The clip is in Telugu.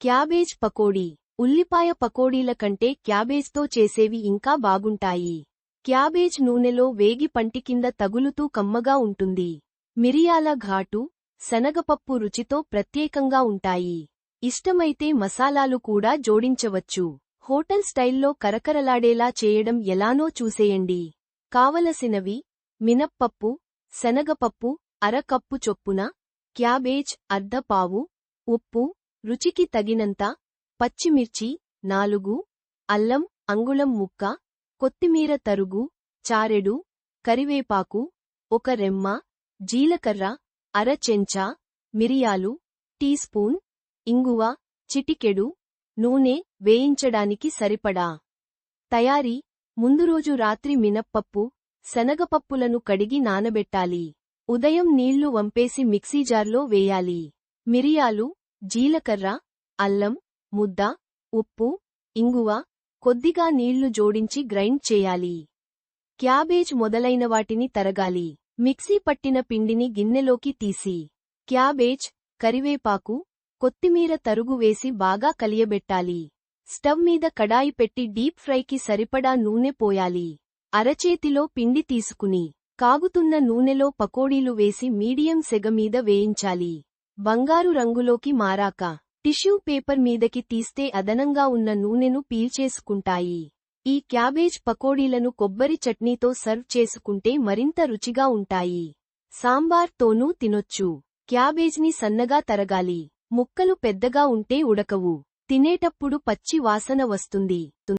క్యాబేజ్ పకోడీ. ఉల్లిపాయ పకోడీల కంటే క్యాబేజ్తో చేసేవి ఇంకా బాగుంటాయి. క్యాబేజ్ నూనెలో వేగి పంటి కింద తగులుతూ కమ్మగా ఉంటుంది. మిరియాల ఘాటు శనగపప్పు రుచితో ప్రత్యేకంగా ఉంటాయి. ఇష్టమైతే మసాలాలు కూడా జోడించవచ్చు. హోటల్ స్టైల్లో కరకరలాడేలా చేయడం ఎలానో చూసేయండి. కావలసినవి మినప్పప్పు శనగపప్పు అర కప్పు చొప్పున క్యాబేజ్ అర్ధపావు ఉప్పు రుచికి తగినంత పచ్చిమిర్చి నాలుగు అల్లం అంగుళం ముక్క కొత్తిమీర తరుగు చారెడు కరివేపాకు ఒక రెమ్మ జీలకర్ర అర చెంచా మిరియాలు టీ స్పూన్ ఇంగువ చిటికెడు నూనె వేయించడానికి సరిపడా తయారీ ముందు రోజు రాత్రి మినప్పప్పు శనగపప్పులను కడిగి నానబెట్టాలి. ఉదయం నీళ్ళు వంపేసి మిక్సీ జార్లో వేయాలి. మిరియాలు జీలకర్ర అల్లం ముద్ద ఉప్పు ఇంగువ కొద్దిగా నీళ్ళు జోడించి గ్రైండ్ చేయాలి. క్యాబేజ్ మొదలైన వాటిని తరగాలి. మిక్సీ పట్టిన పిండిని గిన్నెలోకి తీసి క్యాబేజ్ కరివేపాకు కొత్తిమీర తరుగు వేసి బాగా కలియబెట్టాలి. స్టవ్ మీద కడాయి పెట్టి డీప్ ఫ్రైకి సరిపడా నూనె పోయాలి. అరచేతిలో పిండి తీసుకుని కాగుతున్న నూనెలో పకోడీలు వేసి మీడియం సెగ మీద వేయించాలి. బంగారు రంగులోకి మారాక టిష్యూ పేపర్ మీదకి తీస్తే అదనంగా ఉన్న నూనెను పీల్చేసుకుంటాయి. ఈ క్యాబేజ్ పకోడీలను కొబ్బరి చట్నీతో సర్వ్ చేసుకుంటే మరింత రుచిగా ఉంటాయి. సాంబార్తోనూ తినొచ్చు. క్యాబేజ్ని సన్నగా తరగాలి. ముక్కలు పెద్దగా ఉంటే ఉడకవు. తినేటప్పుడు పచ్చి వాసన వస్తుంది.